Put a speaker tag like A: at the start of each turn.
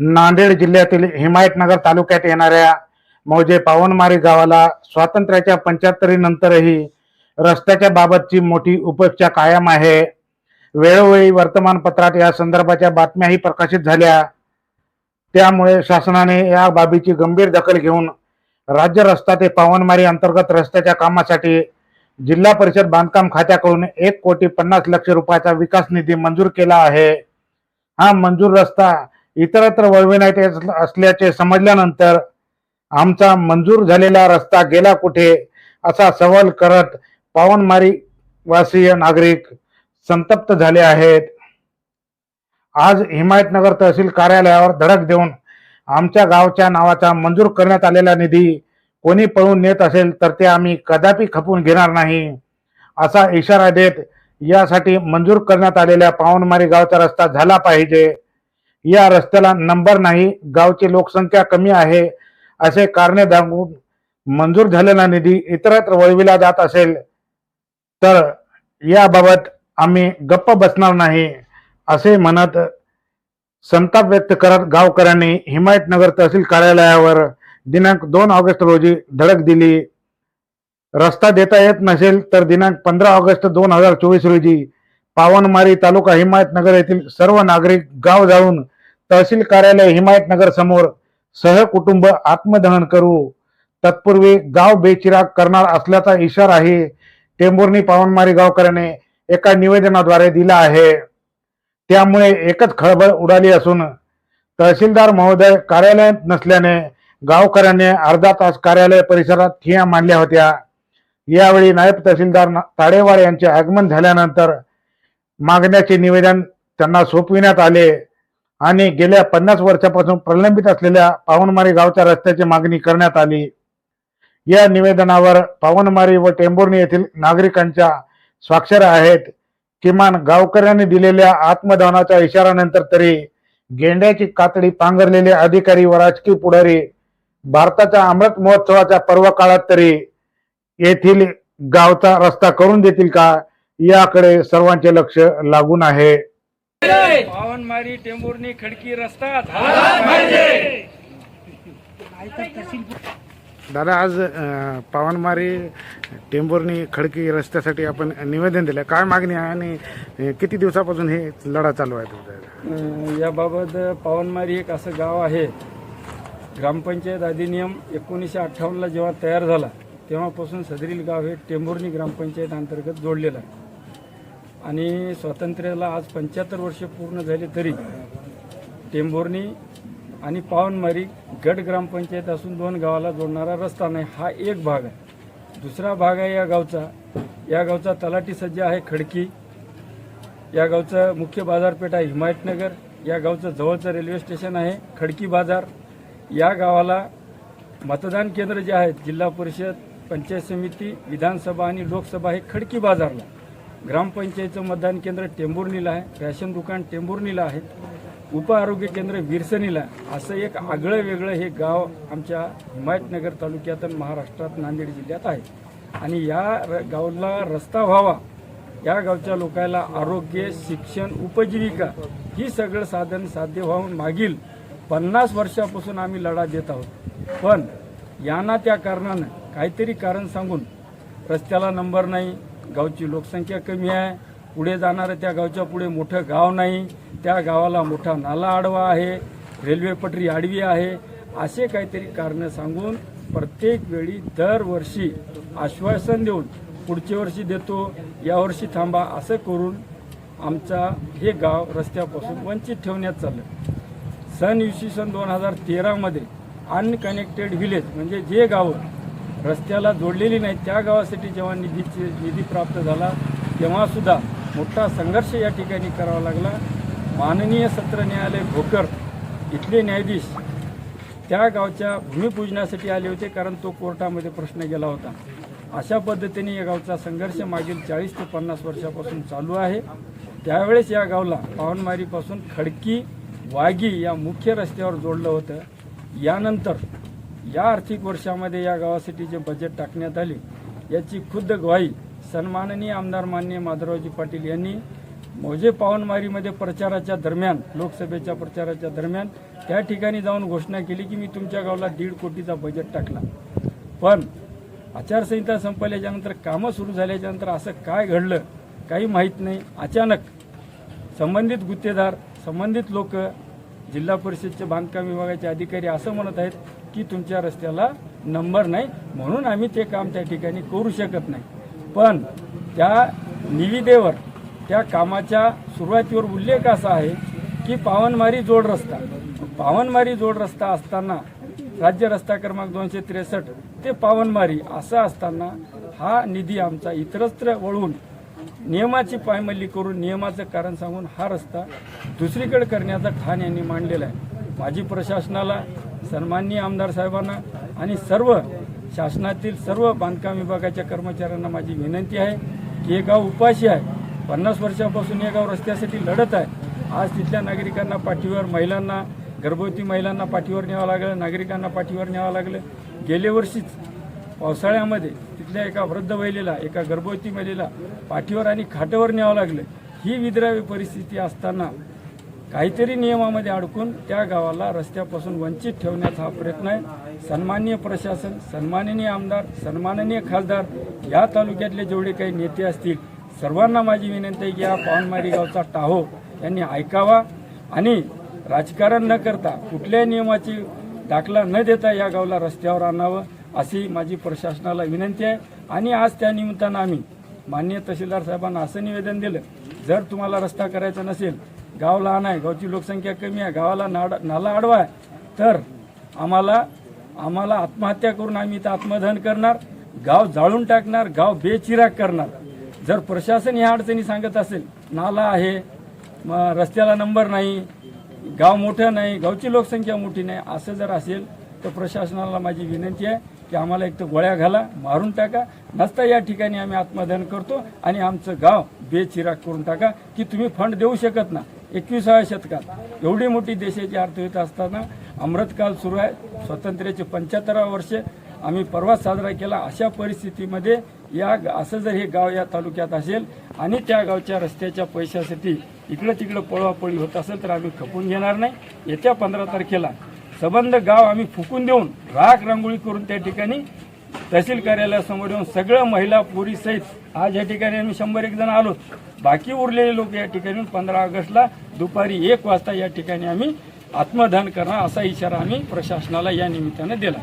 A: नांदेड जिल्ह्यातील हिमायतनगर तालुक्यात येणाऱ्या मौजे पावनमारी गावाला स्वातंत्र्याच्या पंच्याहत्तरी नंतरही रस्त्याच्या बाबतची मोठी उपेक्षा कायम आहे. वेळोवेळी वर्तमानपत्रात या संदर्भाच्या बातम्याही प्रकाशित झाल्या. त्यामुळे शासनाने या बाबीची गंभीर दखल घेऊन राज्य रस्ता ते पावनमारी अंतर्गत रस्त्याच्या कामासाठी जिल्हा परिषद बांधकाम खात्याकडून एक कोटी पन्नास लक्ष रुपयाचा विकास निधी मंजूर केला आहे. हा मंजूर रस्ता इतरत्र वळविण्यात असल्याचे समजल्यानंतर आमचा मंजूर झालेला रस्ता गेला कुठे असा सवाल करत पावनमारी वासीय नागरिक संतप्त झाले आहेत. आज हिमायतनगर तहसील कार्यालयावर धडक देऊन आमच्या गावच्या नावाचा मंजूर करण्यात आलेला निधी कोणी पळून नेत असेल तर ते आम्ही कदापि खपून घेणार नाही असा इशारा देत यासाठी मंजूर करण्यात आलेल्या पावनमारी गावचा रस्ता झाला पाहिजे. या रस्त्याला नंबर नाही गावची लोकसंख्या कमी आहे असे कारणे दाखवून मंजूर झालेला निधी इतरत्र वळविला जात असेल तर याबाबत आम्ही गप्प बसणार नाही असे म्हणत संताप व्यक्त करत गावकऱ्यांनी हिमायतनगर तहसील कार्यालयावर दिनांक दोन ऑगस्ट रोजी धडक दिली. रस्ता देता येत नसेल तर दिनांक पंधरा ऑगस्ट दोन हजार चोवीस रोजी पावनमारी तालुका हिमायतनगर येथील सर्व नागरिक गाव जाऊन तहसील कार्यालय हिमायतनगर समोर सहकुटुंब आत्मदहन करू. तत्पूर्वी गाव बेचिराग करणार असल्याचा इशाराही टेंभुर्णी पावनमारी गावकऱ्याने एका निवेदनाद्वारे दिला आहे. त्यामुळे एकच खळबळ उडाली असून तहसीलदार महोदय कार्यालयात नसल्याने गावकऱ्यांनी अर्धा तास कार्यालय परिसरात ठिया मांडल्या होत्या. यावेळी नायब तहसीलदार ताडेवाड यांचे आगमन झाल्यानंतर मागण्याचे निवेदन त्यांना सोपविण्यात आले. आणि गेल्या पन्नास वर्षापासून प्रलंबित असलेल्या पावनमारी गावच्या रस्त्याची मागणी करण्यात आली. या निवेदनावर पावनमारी व टेंभुर्णी येथील नागरिकांच्या स्वाक्षऱ्या आहेत. किमान गावकऱ्यांनी दिलेल्या आत्मदानाच्या इशारानंतर तरी गेंड्याची कातडी पांघरलेले अधिकारी व राजकीय पुढारी भारताच्या अमृत महोत्सवाच्या पर्व काळात तरी येथील गावचा रस्ता करून देतील का? याकडे सर्वांचे लक्ष लागून आहे.
B: पावनमारी टेंभुर्णी खडकी रस्ता
A: दादा आज अं, पावनमारी टेंभुर्णी खडकी रस्त्यासाठी आपण निवेदन दिलं. काय मागणी आहे आणि अं, किती दिवसापासून हे लढा चालू आहे तुमचा?
B: अं, याबाबत पावनमारी एक असं गाव आहे. ग्रामपंचायत अधिनियम एकोणीसशे अठ्ठावन्नला जेव्हा तयार झाला तेव्हापासून सदरील गाव हे टेंभुर्णी ग्रामपंचायत अंतर्गत जोडलेलं आहे. आणि स्वातंत्र्याला आज पंच्याहत्तर वर्ष पूर्ण झाले तरी टेंभोर्णी आणि पावनमारी गट ग्रामपंचायत असून दोन गावाला जोडणारा रस्ता नाही हा एक भाग आहे. दुसरा भाग आहे या गावचा. या गावचा तलाठी सज्ज आहे खडकी. या गावचं मुख्य बाजारपेठ आहे हिमायतनगर. या गावचं जवळचं रेल्वे स्टेशन आहे खडकी बाजार. या गावाला मतदान केंद्र जे आहेत जिल्हा परिषद पंचायत समिती विधानसभा आणि लोकसभा हे खडकी बाजारला. ग्रामपंचायतचं मतदान केंद्र टेंभुर्णीला आहे फॅशन दुकान टेंभुर्णीला आहे उप आरोग्य केंद्र विरसणीला असं एक आगळं वेगळं हे गाव आमच्या हिमायतनगर तालुक्यात आणि महाराष्ट्रात नांदेड जिल्ह्यात आहे. आणि या र- रस्ता व्हावा या गावच्या लोकायला आरोग्य शिक्षण उपजीविका ही सगळं साधन साध्य व्हावून मागील पन्नास वर्षापासून आम्ही लढा देत आहोत. पण यांना त्या कारणानं काहीतरी कारण सांगून रस्त्याला नंबर नाही गावची लोकसंख्या कमी आहे. पुढे जाणारं त्या गावच्या पुढे मोठं गाव नाही. त्या गावाला मोठा नाला आडवा आहे. रेल्वे पटरी आडवी आहे. असे काहीतरी कारणं सांगून प्रत्येक वेळी दरवर्षी आश्वासन देऊन पुढच्या वर्षी देतो. यावर्षी थांबा असं करून आमचा हे गाव रस्त्यापासून वंचित ठेवण्यात चाललं. सन इसवी सन दोन हजार तेरामध्ये अनकनेक्टेड व्हिलेज म्हणजे जे गावं रस्त्याला जोडलेली नाही. त्या गावासाठी जेव्हा निधीचे निधी प्राप्त झाला तेव्हासुद्धा मोठा संघर्ष या ठिकाणी करावा लागला. माननीय सत्र न्यायालय भोकर इथले न्यायाधीश त्या गावच्या भूमिपूजनासाठी आले होते कारण तो कोर्टामध्ये प्रश्न गेला होता. अशा पद्धतीने या गावचा संघर्ष मागील चाळीस ते पन्नास वर्षापासून चालू आहे. त्यावेळेस या गावला पावनमारीपासून खडकी वागी या मुख्य रस्त्यावर जोडलं होतं. यानंतर या आर्थिक वर्षामध्ये या गावासाठी जे बजेट टाकण्यात आले. याची खुद्द ग्वाही सन्माननीय आमदार मान्य माधवरावजी पाटील यांनी मौजे पावनमारीमध्ये प्रचाराच्या दरम्यान लोकसभेच्या प्रचाराच्या दरम्यान त्या ठिकाणी जाऊन घोषणा केली की मी तुमच्या गावाला दीड कोटीचा बजेट टाकला पण आचारसंहिता संपल्याच्यानंतर कामं सुरू झाल्याच्यानंतर असं काय घडलं काही माहीत नाही. अचानक संबंधित गुत्तेदार संबंधित लोक जिल्हा परिषदचे बांधकाम विभागाचे अधिकारी असं म्हणत आहेत की तुमच्या रस्त्याला नंबर नाही म्हणून आम्ही ते काम त्या ठिकाणी करू शकत नाही. पण त्या निविदेवर त्या कामाच्या सुरुवातीवर उल्लेख असा आहे की पावनमारी जोड रस्ता पावनमारी जोड रस्ता असताना राज्य रस्ता क्रमांक दोनशे त्रेसष्ट ते पावनमारी असं असताना हा निधी आमचा इतरत्र वळून नियमाची पायमल्ली करून नियमाचं कारण सांगून हा रस्ता दुसरीकडे करण्याचा ठाण यांनी मांडलेला आहे. माझी प्रशासनाला सन्माननीय आमदार साहेबांना आणि सर्व शासनातील सर्व बांधकाम विभागाच्या कर्मचाऱ्यांना माझी विनंती आहे की हे गाव उपाशी आहे. पन्नास वर्षापासून हे गाव रस्त्यासाठी लढत आहे. आज तिथल्या नागरिकांना पाठीवर महिलांना गर्भवती महिलांना पाठीवर न्यावं लागलं नागरिकांना पाठीवर न्यावं लागलं. गेल्या वर्षीच पावसाळ्यामध्ये तिथल्या एका वृद्ध महिलेला एका गर्भवती महिलेला पाठीवर आणि खाटावर न्यावं लागलं. ही विद्रावी परिस्थिती असताना काहीतरी नियमामध्ये अडकून त्या गावाला रस्त्यापासून वंचित ठेवण्याचा हा प्रयत्न आहे. सन्माननीय प्रशासन सन्माननीय आमदार सन्माननीय खासदार या तालुक्यातले जेवढे काही नेते असतील सर्वांना माझी विनंती आहे की या पावनमारी गावचा टाहो यांनी ऐकावा आणि राजकारण न करता कुठल्याही नियमाची दाखला न देता या गावाला रस्त्यावर आणावं अशी माझी प्रशासनाला विनंती आहे. आणि आज त्या निमित्तानं आम्ही माननीय तहसीलदार साहेबांना असं निवेदन दिलं जर तुम्हाला रस्ता करायचा नसेल गाव लहान आहे गावची लोकसंख्या कमी आहे गावाला नाड नाला आडवा आहे तर आम्हाला आम्हाला आत्महत्या करून आम्ही इथं आत्मदहन करणार गाव जाळून टाकणार गाव बेचिराग करणार. जर प्रशासन ह्या अडचणी सांगत असेल नाला आहे मग रस्त्याला नंबर नाही गाव मोठं नाही गावची लोकसंख्या मोठी नाही असं जर असेल तर प्रशासनाला माझी विनंती आहे की आम्हाला एक तर गोळ्या घाला मारून टाका नसता या ठिकाणी आम्ही आत्मदहन करतो आणि आमचं गाव बेचिराग करून टाका की तुम्ही फंड देऊ शकत ना. एकविसाव्या शतकात एवढी मोठी देशाची अर्थव्यवस्था असताना अमृतकाल सुरू आहे. स्वातंत्र्याचे पंच्याहत्तरावा वर्ष आम्ही परवा साजरा केला. अशा परिस्थितीमध्ये या असं जर हे गाव या तालुक्यात असेल आणि त्या गावच्या रस्त्याच्या पैशासाठी इकडं तिकडं पळवापळी होत असेल तर आम्ही खपून घेणार नाही. येत्या पंधरा तारखेला सबंध गाव आम्ही फुकून देऊन राख रांगोळी करून त्या ठिकाणी तहसील कार्यालयासमोर येऊन सगळ्या महिला पुरी सहित आज या ठिकाणी आम्ही शंभर एक जण आलो. बाकी उरलेले लोक या ठिकाणी पंधरा ऑगस्टला दुपारी एक वाजता या ठिकाणी आम्ही आत्मदान करणार असा इशारा आम्ही प्रशासनाला या निमित्तानं दिला.